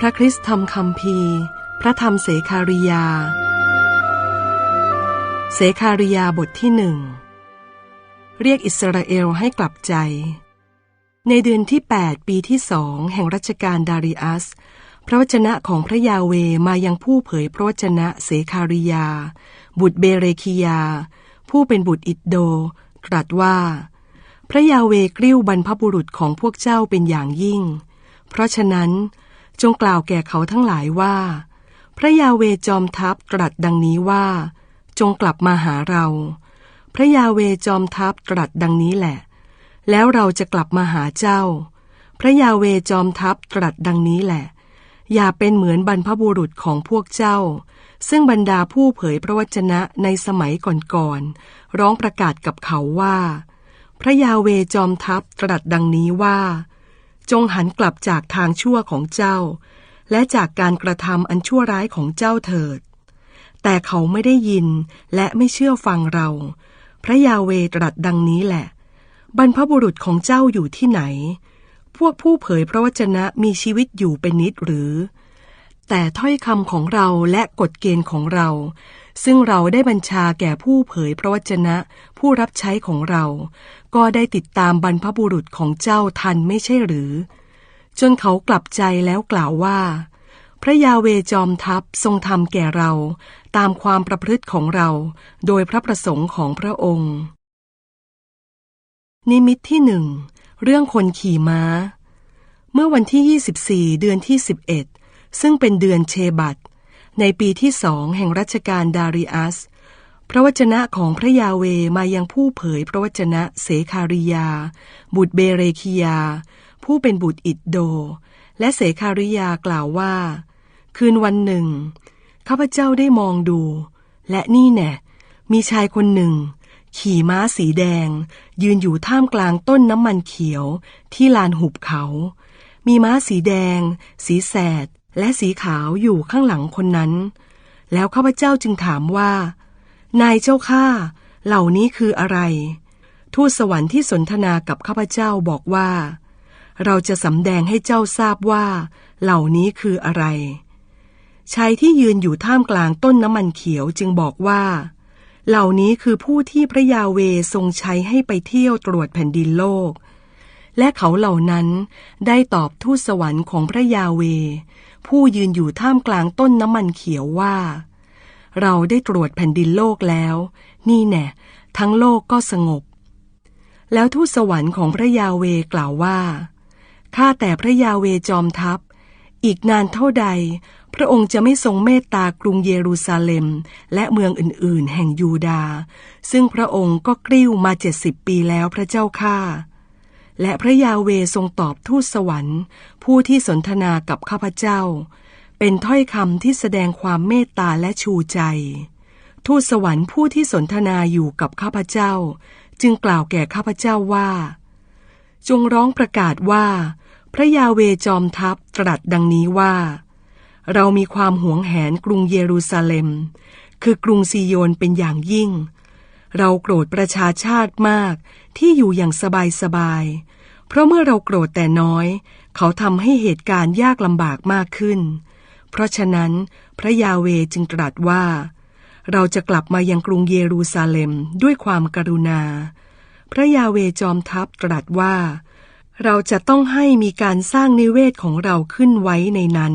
พระคริสต์ธรรมคำพีพระธรรมเสคาริยา เสคาริยาบทที่หนึ่งเรียกอิสราเอลให้กลับใจ ในเดือนที่ 8 ปีที่สองแห่งรัชกาลดาริอัส พระวจนะของพระยาเวมายังผู้เผยพระวจนะเสคาริยา บุตรเบเรคิยา ผู้เป็นบุตรอิดโดตรัสว่า พระยาเวกริ้วบรรพบุรุษของพวกเจ้าเป็นอย่างยิ่ง เพราะฉะนั้น จงกล่าวแก่เขาทั้งหลายว่า พระยาเวจอมทัพตรัสดังนี้ว่า จงกลับมาหาเรา พระยาเวจอมทัพตรัสดังนี้แหละ แล้วเราจะกลับมาหาเจ้า พระยาเวจอมทัพตรัสดังนี้แหละ อย่าเป็นเหมือนบรรพบุรุษของพวกเจ้า ซึ่งบรรดาผู้เผยพระวจนะในสมัยก่อนๆร้องประกาศกับเขาว่า พระยาเวจอมทัพตรัสดังนี้ว่า จงหันกลับจากทางชั่วของเจ้า และจากการกระทำอันชั่วร้ายของเจ้าเถิด แต่เขาไม่ได้ยินและไม่เชื่อฟังเรา พระยาเวตรัสดังนี้แหละ บรรพบุรุษของเจ้าอยู่ที่ไหน พวกผู้เผยพระวจนะมีชีวิตอยู่เป็นนิดหรือ แต่ถ้อยคำของเราและกฎเกณฑ์ของเรา ซึ่งเราได้บัญชาแก่ผู้เผยพระวจนะผู้รับใช้ของเรา ก็ได้ติดตามบรรพบุรุษของเจ้าทันไม่ใช่หรือ จนเขากลับใจแล้วกล่าวว่า พระยาเวจอมทัพทรงทำแก่เราตามความประพฤติของเราโดยพระประสงค์ของพระองค์ นิมิตที่หนึ่งเรื่องคนขี่ม้า เมื่อวันที่ 24 เดือนที่ 11 ซึ่งเป็นเดือนเชบัตในปีที่สองแห่งรัชกาลดาริอัส พระวจนะของพระยาเวมายังผู้เผยพระวจนะเสคาริยา บุตรเบเรคิยา ผู้เป็นบุตรอิดโด และเสคาริยากล่าวว่า คืนวันหนึ่ง ข้าพเจ้าได้มองดู และนี่แน่มีชายคนหนึ่ง ขี่ม้าสีแดง ยืนอยู่ท่ามกลางต้นน้ำมันเขียวที่ลานหุบเขา มีม้าสีแดง สีแสด และสีขาวอยู่ข้างหลังคนนั้น แล้วข้าพเจ้าจึงถามว่า นายเจ้าข้าเหล่านี้คืออะไร ทูตสวรรค์ที่สนทนากับข้าพเจ้าบอกว่า เราจะสำแดงให้เจ้าทราบว่า เหล่านี้คืออะไรชายที่ยืนอยู่ท่ามกลางต้นน้ำมันเขียวจึงบอกว่า เหล่านี้คือผู้ที่พระยาเวทรงใช้ให้ไปเที่ยวตรวจแผ่นดินโลก และเขาเหล่านั้นได้ตอบทูตสวรรค์ของพระยาเว ผู้ยืนอยู่ท่ามกลางต้นน้ำมันเขียวว่า เราได้ตรวจแผ่นดินโลกแล้ว นี่แน่ทั้งโลกก็สงบ แล้วทูตสวรรค์ของพระยาเวกล่าวว่า ข้าแต่พระยาเวจอมทัพ อีกนานเท่าใด พระองค์จะไม่ทรงเมตตากรุงเยรูซาเล็ม และเมืองอื่นๆ แห่งยูดา ซึ่งพระองค์ก็กริ้วมาเจ็ดสิบปีแล้วพระเจ้าข้าและพระยาเวทรงตอบทูตสวรรค์ ผู้ที่สนทนากับข้าพเจ้า เป็นถ้อยคำที่แสดงความเมตตาและชูใจ ทูตสวรรค์ผู้ที่สนทนาอยู่กับข้าพเจ้า จึงกล่าวแก่ข้าพเจ้าว่า จงร้องประกาศว่า พระยาเวจอมทัพตรัสดังนี้ว่า เรามีความหวงแหนกรุงเยรูซาเล็ม คือกรุงซีโยนเป็นอย่างยิ่ง เราโกรธประชาชาติมากที่อยู่อย่างสบายสบายเพราะเมื่อเราโกรธแต่น้อย เขาทำให้เหตุการณ์ยากลำบากมากขึ้น เพราะฉะนั้น พระยาเวจึงตรัสว่า เราจะกลับมายังกรุงเยรูซาเล็มด้วยความกรุณา พระยาเวจอมทัพตรัสว่า เราจะต้องให้มีการสร้างนิเวศของเราขึ้นไว้ในนั้น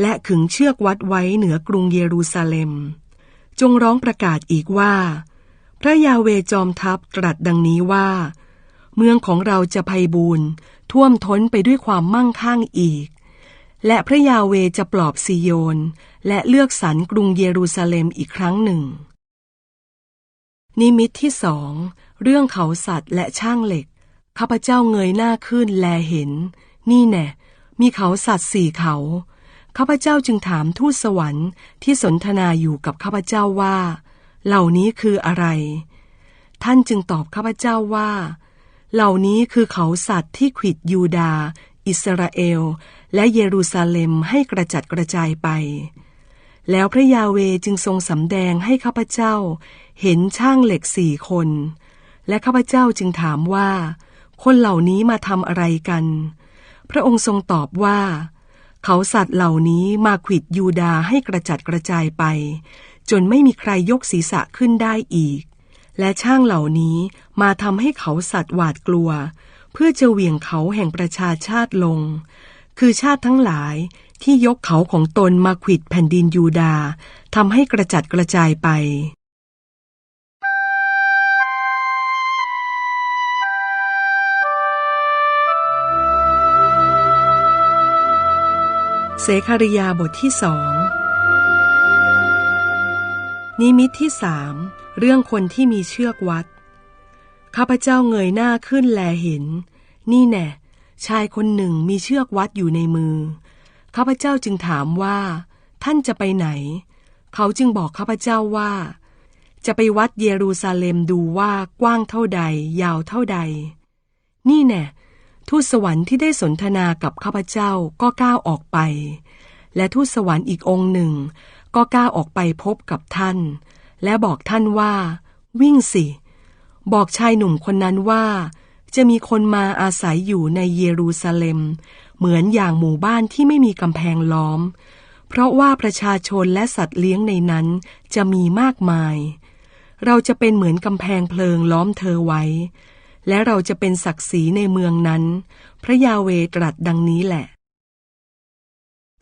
และขึงเชือกวัดไว้เหนือกรุงเยรูซาเล็ม จงร้องประกาศอีกว่า พระยาเวจอมทัพตรัสดังนี้ว่าเมืองของเราจะไพบูรณ์ท่วมท้นไปด้วยความมั่งคั่งอีก และพระยาเวจะปลอบซีโยน และเลือกสรรกรุงเยรูซาเล็มอีกครั้งหนึ่ง นิมิตที่สอง เรื่องเขาสัตว์และช่างเหล็ก ข้าพเจ้าเงยหน้าขึ้นแลเห็น นี่แน่มีเขาสัตว์สี่เขา ข้าพเจ้าจึงถามทูตสวรรค์ที่สนทนาอยู่กับข้าพเจ้าว่า เหล่านี้คืออะไร ท่านจึงตอบข้าพเจ้าว่า เหล่านี้คือเขาสัตว์ที่ขิดยูดา อิสราเอล และเยรูซาเล็มให้กระจัดกระจายไป แล้วพระยาเวจึงทรงสำแดงให้ข้าพเจ้า เห็นช่างเหล็กสี่คน และข้าพเจ้าจึงถามว่า คนเหล่านี้มาทำอะไรกัน พระองค์ทรงตอบว่า เขาสัตว์เหล่านี้มาขิดยูดาให้กระจัดกระจายไป จนไม่มีใครยกศีรษะขึ้นได้อีกและช่างเหล่านี้มาทำให้เขาสัตว์หวาดกลัว เพื่อจะเหวี่ยงเขาแห่งประชาชาติลง คือชาติทั้งหลายที่ยกเขาของตนมาขิดแผ่นดินยูดาทำให้กระจัดกระจายไป เสคาริยาบทที่สองนิมิตที่สามเรื่องคนที่มีเชือกวัด ข้าพเจ้าเงยหน้าขึ้นแลเห็น นี่แน่ชายคนหนึ่งมีเชือกวัดอยู่ในมือ ข้าพเจ้าจึงถามว่า ท่านจะไปไหน เขาจึงบอกข้าพเจ้าว่า จะไปวัดเยรูซาเล็มดูว่ากว้างเท่าใด ยาวเท่าใด นี่แน่ทูตสวรรค์ที่ได้สนทนากับข้าพเจ้าก็ก้าวออกไป และทูตสวรรค์อีกองค์หนึ่ง ก็ก้าวออกไปพบกับท่าน และบอกท่านว่า วิ่งสิ บอกชายหนุ่มคนนั้นว่า จะมีคนมาอาศัยอยู่ในเยรูซาเล็ม เหมือนอย่างหมู่บ้านที่ไม่มีกำแพงล้อม เพราะว่าประชาชนและสัตว์เลี้ยงในนั้นจะมีมากมาย เราจะเป็นเหมือนกำแพงเพลิงล้อมเธอไว้ และเราจะเป็นศักดิ์ศรีในเมืองนั้น พระยาเวตรัสดังนี้แหละ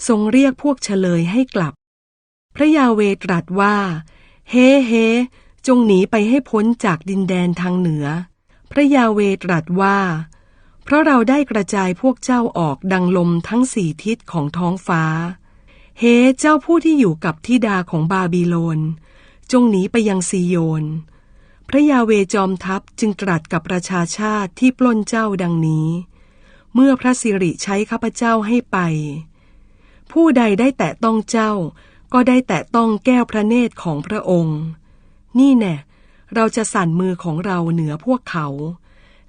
ทรงเรียกพวกเฉลยให้กลับ พระยาเวตรัสว่า เฮ้เฮ จงหนีไปให้พ้นจากดินแดนทางเหนือ พระยาเวตรัสว่า เพราะเราได้กระจายพวกเจ้าออกดังลมทั้งสี่ทิศของท้องฟ้า เฮเจ้าผู้ที่อยู่กับทิดาของบาบิโลน จงหนีไปยังซีโยน พระยาเวจอมทัพจึงตรัสกับประชาชาติที่ปล้นเจ้าดังนี้ เมื่อพระสิริใช้ข้าพเจ้าให้ไป ผู้ใดได้แตะต้องเจ้าก็ได้แตะต้องแก้วพระเนตรของพระองค์ นี่แน่เราจะสั่นมือของเราเหนือพวกเขา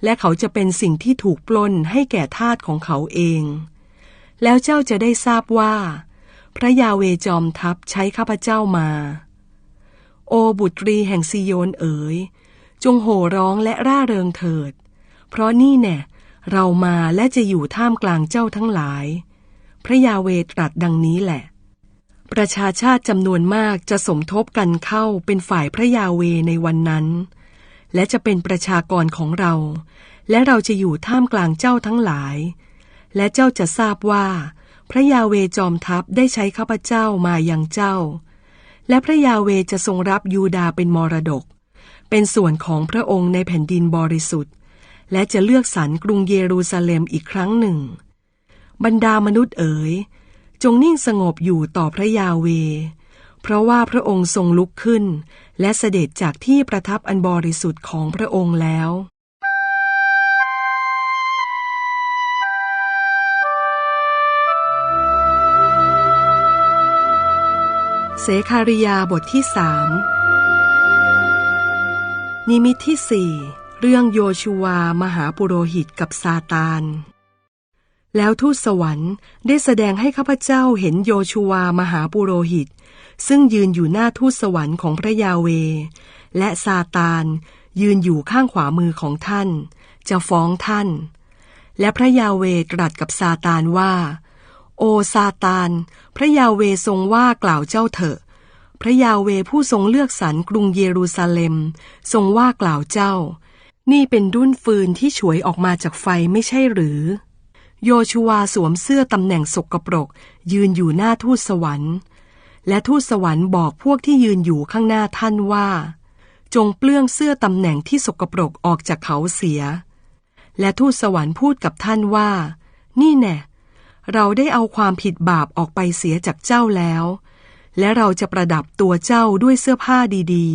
และเขาจะเป็นสิ่งที่ถูกปล้นให้แก่ทาสของเขาเอง แล้วเจ้าจะได้ทราบว่า พระยาเวจอมทัพใช้ข้าพเจ้ามา โอบุตรีแห่งซิโยนเอ๋ย จงโห่ร้องและร่าเริงเถิด เพราะนี่แน่เรามาและจะอยู่ท่ามกลางเจ้าทั้งหลาย พระยาเวตรัสดังนี้แหละ ประชาชาติจำนวนมากจะสมทบกันเข้าเป็นฝ่ายพระยาเวในวันนั้น และจะเป็นประชากรของเรา และเราจะอยู่ท่ามกลางเจ้าทั้งหลาย และเจ้าจะทราบว่า พระยาเวจอมทัพได้ใช้ข้าพเจ้ามายังเจ้า และพระยาเวจะทรงรับยูดาเป็นมรดก เป็นส่วนของพระองค์ในแผ่นดินบริสุทธิ์ และจะเลือกสรรกรุงเยรูซาเล็มอีกครั้งหนึ่ง บรรดามนุษย์เอ๋ย จงนิ่งสงบอยู่ต่อพระยาเว เพราะว่าพระองค์ทรงลุกขึ้น และเสด็จจากที่ประทับอันบริสุทธิ์ของพระองค์แล้วเสคาริยาบทที่สามนิมิตที่สี่เรื่องโยชูวามหาปุโรหิตกับซาตาน แล้วทูตสวรรค์ได้แสดงให้ข้าพเจ้าเห็นโยชูวามหาปุโรหิต ซึ่งยืนอยู่หน้าทูตสวรรค์ของพระยาเว และซาตานยืนอยู่ข้างขวามือของท่าน จะฟ้องท่าน และพระยาเวตรัสกับซาตานว่า โอซาตาน พระยาเวทรงว่ากล่าวเจ้าเถอะ พระยาเวผู้ทรงเลือกสรรกรุงเยรูซาเล็ม ทรงว่ากล่าวเจ้า นี่เป็นดุ้นฟืนที่ฉวยออกมาจากไฟไม่ใช่หรือ โยชูวาสวมเสื้อตำแหน่งสกปรก ยืนอยู่หน้าทูตสวรรค์ และทูตสวรรค์บอกพวกที่ยืนอยู่ข้างหน้าท่านว่า จงเปลื้องเสื้อตำแหน่งที่สกปรกออกจากเขาเสีย และทูตสวรรค์พูดกับท่านว่า นี่แน่เราได้เอาความผิดบาปออกไปเสียจากเจ้าแล้ว และเราจะประดับตัวเจ้าด้วยเสื้อผ้าดี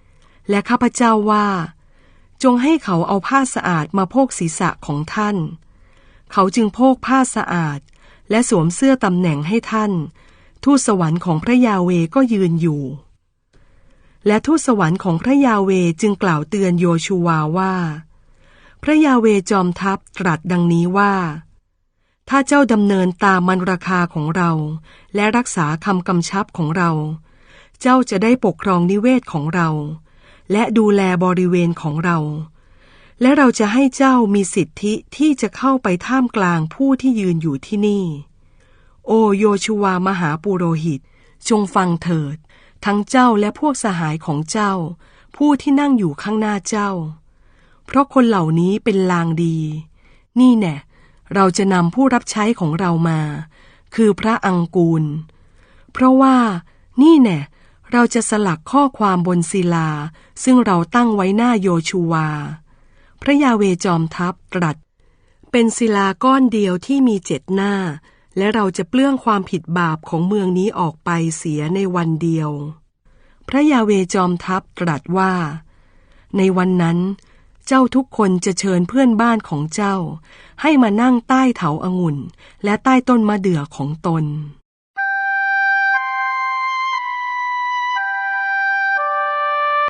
ๆ และข้าพเจ้าว่า จงให้เขาเอาผ้าสะอาดมาโพกศีรษะของท่าน เขาจึงโพกผ้าสะอาด และสวมเสื้อตำแหน่งให้ท่าน ทูตสวรรค์ของพระยาเวก็ยืนอยู่ และทูตสวรรค์ของพระยาเวจึงกล่าวเตือนโยชูวาว่า พระยาเวจอมทัพตรัสดังนี้ว่า ถ้าเจ้าดำเนินตามมันราคาของเรา และรักษาคำกำชับของเรา เจ้าจะได้ปกครองนิเวศของเรา และดูแลบริเวณของเรา และเราจะให้เจ้ามีสิทธิที่จะเข้าไปท่ามกลางผู้ที่ยืนอยู่ที่นี่ โอโยชูวามหาปุโรหิต จงฟังเถิด ทั้งเจ้าและพวกสหายของเจ้า ผู้ที่นั่งอยู่ข้างหน้าเจ้า เพราะคนเหล่านี้เป็นลางดี นี่แน่เราจะนำผู้รับใช้ของเรามา คือพระอังกูล เพราะว่านี่แน่เราจะสลักข้อความบนศิลา ซึ่งเราตั้งไว้หน้าโยชูวา พระยาเวจอมทัพตรัส เป็นศิลาก้อนเดียวที่มีเจ็ดหน้า และเราจะเปลื้องความผิดบาปของเมืองนี้ออกไปเสียในวันเดียว พระยาเวจอมทัพตรัสว่า ในวันนั้นเจ้าทุกคนจะเชิญเพื่อนบ้านของเจ้า ให้มานั่งใต้เถาองุ่น และใต้ต้นมะเดื่อของตน